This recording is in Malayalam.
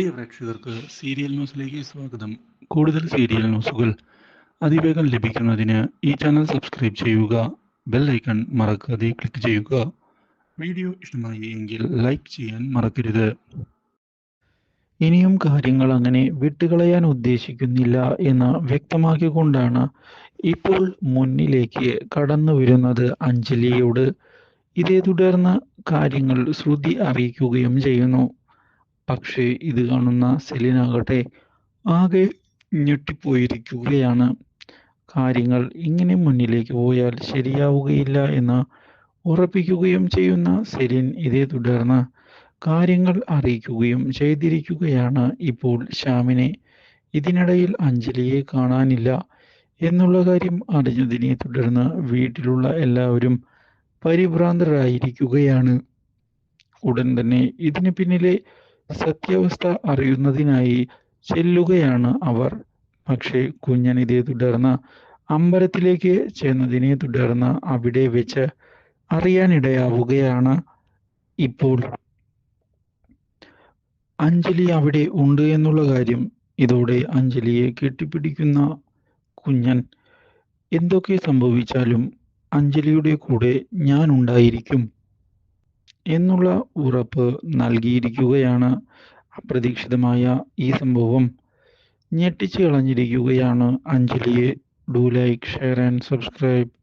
പ്രിയ പ്രേക്ഷകർക്ക് സീരിയൽ ന്യൂസിലേക്ക് സ്വാഗതം. കൂടുതൽ സീരിയൽ ന്യൂസുകൾ അതിവേഗം ലഭിക്കുന്നതിന് ഈ ചാനൽ സബ്സ്ക്രൈബ് ചെയ്യുക ബെൽ ഐക്കൺ മറക്കാതെ ക്ലിക്ക് ചെയ്യുക. വീഡിയോ ഇഷ്ടമായി എങ്കിൽ ലൈക്ക് ചെയ്യാൻ മറക്കരുത്. ഇനിയും കാര്യങ്ങൾ അങ്ങനെ വിട്ടുകളയാൻ ഉദ്ദേശിക്കുന്നില്ല എന്ന് വ്യക്തമാക്കിക്കൊണ്ടാണ് ഇപ്പോൾ മുന്നിലേക്ക് കടന്നു വരുന്നത് അഞ്ജലിയോട്. ഇതേ തുടർന്ന് കാര്യങ്ങൾ ശ്രുതി അറിയിക്കുകയും ചെയ്യുന്നു. പക്ഷേ ഇത് കാണുന്ന സെലിനാകട്ടെ ആകെ ഞെട്ടിപ്പോയിരിക്കുകയാണ്. കാര്യങ്ങൾ ഇങ്ങനെ മുന്നിലേക്ക് പോയാൽ ശരിയാവുകയില്ല എന്ന് ഉറപ്പിക്കുകയും ചെയ്യുന്ന സെലിൻ ഇതേ തുടർന്ന് കാര്യങ്ങൾ അറിയിക്കുകയും ചെയ്തിരിക്കുകയാണ്. ഇപ്പോൾ ശ്യാമിനെ ഇതിനിടയിൽ അഞ്ജലിയെ കാണാനില്ല എന്നുള്ള കാര്യം അറിഞ്ഞതിനെ തുടർന്ന് വീട്ടിലുള്ള എല്ലാവരും പരിഭ്രാന്തരായിരിക്കുകയാണ്. ഉടൻ തന്നെ ഇതിന് പിന്നിലെ സത്യാവസ്ഥ അറിയുന്നതിനായി ചെല്ലുകയാണ് അവർ. പക്ഷേ കുഞ്ഞൻ ഇതേ തുടർന്ന് അമ്പലത്തിലേക്ക് ചെന്നതിനെ തുടർന്ന് അവിടെ വെച്ച് അറിയാനിടയാവുകയാണ് ഇപ്പോൾ. അഞ്ജലി അവിടെ ഉണ്ട് എന്നുള്ള കാര്യം ഇതോടെ അഞ്ജലിയെ കെട്ടിപ്പിടിക്കുന്ന കുഞ്ഞൻ. എന്തൊക്കെ സംഭവിച്ചാലും അഞ്ജലിയുടെ കൂടെ ഞാൻ ഉണ്ടായിരിക്കും. എന്നുള്ള ഉറപ്പ് നൽകിയിരിക്കുകയാണ് അപ്രതീക്ഷിതമായ ഈ സംഭവം. ഞെട്ടിച്ചു കളഞ്ഞിരിക്കുകയാണ് അഞ്ജലിയെ. Do like share and subscribe